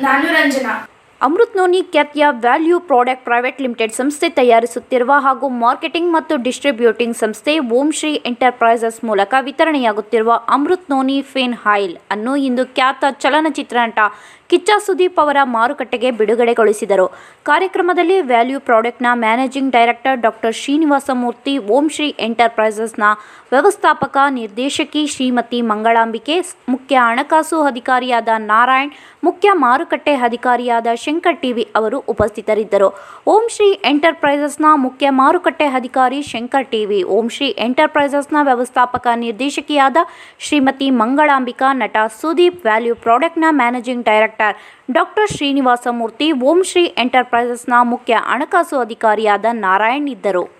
నానురంజన ಖ್ಯಾತಿಯ value product private limited ಸಂಸ್ಥೆ ತಯಾರಿಸುತ್ತಿರುವ ಹಾಗೂ ಮಾರ್ಕೆಟಿಂಗ್ ಮತ್ತು ಡಿಸ್ಟ್ರಿಬ್ಯೂಟಿಂಗ್ ಸಂಸ್ಥೆ ಓಂ ಶ್ರೀ ಎಂಟರ್ಪ್ರೈಸಸ್ ಮೂಲಕ ವಿತರಣೆಯಾಗುತ್ತಿರುವ ಅಮೃತ್ ನೋನಿ ಫೇನ್ ಆಯಿಲ್ ಅನ್ನು ಇಂದು ಖ್ಯಾತ ಚಲನಚಿತ್ರ ನಟ ಕಿಚ್ಚ ಸುದೀಪ್ ಅವರ ಮಾರುಕಟ್ಟೆಗೆ ಬಿಡುಗಡೆಗೊಳಿಸಿದರು. ಕಾರ್ಯಕ್ರಮದಲ್ಲಿ ವ್ಯಾಲ್ಯೂ ಪ್ರಾಡಕ್ಟ್ನ managing director doctor Srinivasamurthy, Om Shri ಎಂಟರ್ಪ್ರೈಸಸ್ನ ವ್ಯವಸ್ಥಾಪಕ ನಿರ್ದೇಶಕಿ ಶ್ರೀಮತಿ ಮಂಗಳಾಂಬಿಕೆ, ಮುಖ್ಯ ಹಣಕಾಸು ಅಧಿಕಾರಿಯಾದ ನಾರಾಯಣ್, ಮುಖ್ಯ ಮಾರುಕಟ್ಟೆ ಅಧಿಕಾರಿಯಾದ ಶಂಕರ್ ಟಿವಿ ಅವರು ಉಪಸ್ಥಿತರಿದ್ದರು. ಓಂ ಶ್ರೀ ಎಂಟರ್ಪ್ರೈಸಸ್ನ ಮುಖ್ಯ ಮಾರುಕಟ್ಟೆ ಅಧಿಕಾರಿ ಶಂಕರ್ ಟಿವಿ, ಓಂ ಶ್ರೀ ಎಂಟರ್ಪ್ರೈಸಸ್ನ ವ್ಯವಸ್ಥಾಪಕ ನಿರ್ದೇಶಕಿಯಾದ ಶ್ರೀಮತಿ ಮಂಗಳಾಂಬಿಕಾ ನಟ ಸುದೀಪ್, ವ್ಯಾಲ್ಯೂ ಪ್ರಾಡಕ್ಟ್ನ managing director doctor Srinivasamurthy, Om Shri ಎಂಟರ್ಪ್ರೈಸಸ್ನ ಮುಖ್ಯ ಹಣಕಾಸು ಅಧಿಕಾರಿಯಾದ ನಾರಾಯಣ್ ಇದ್ದರು.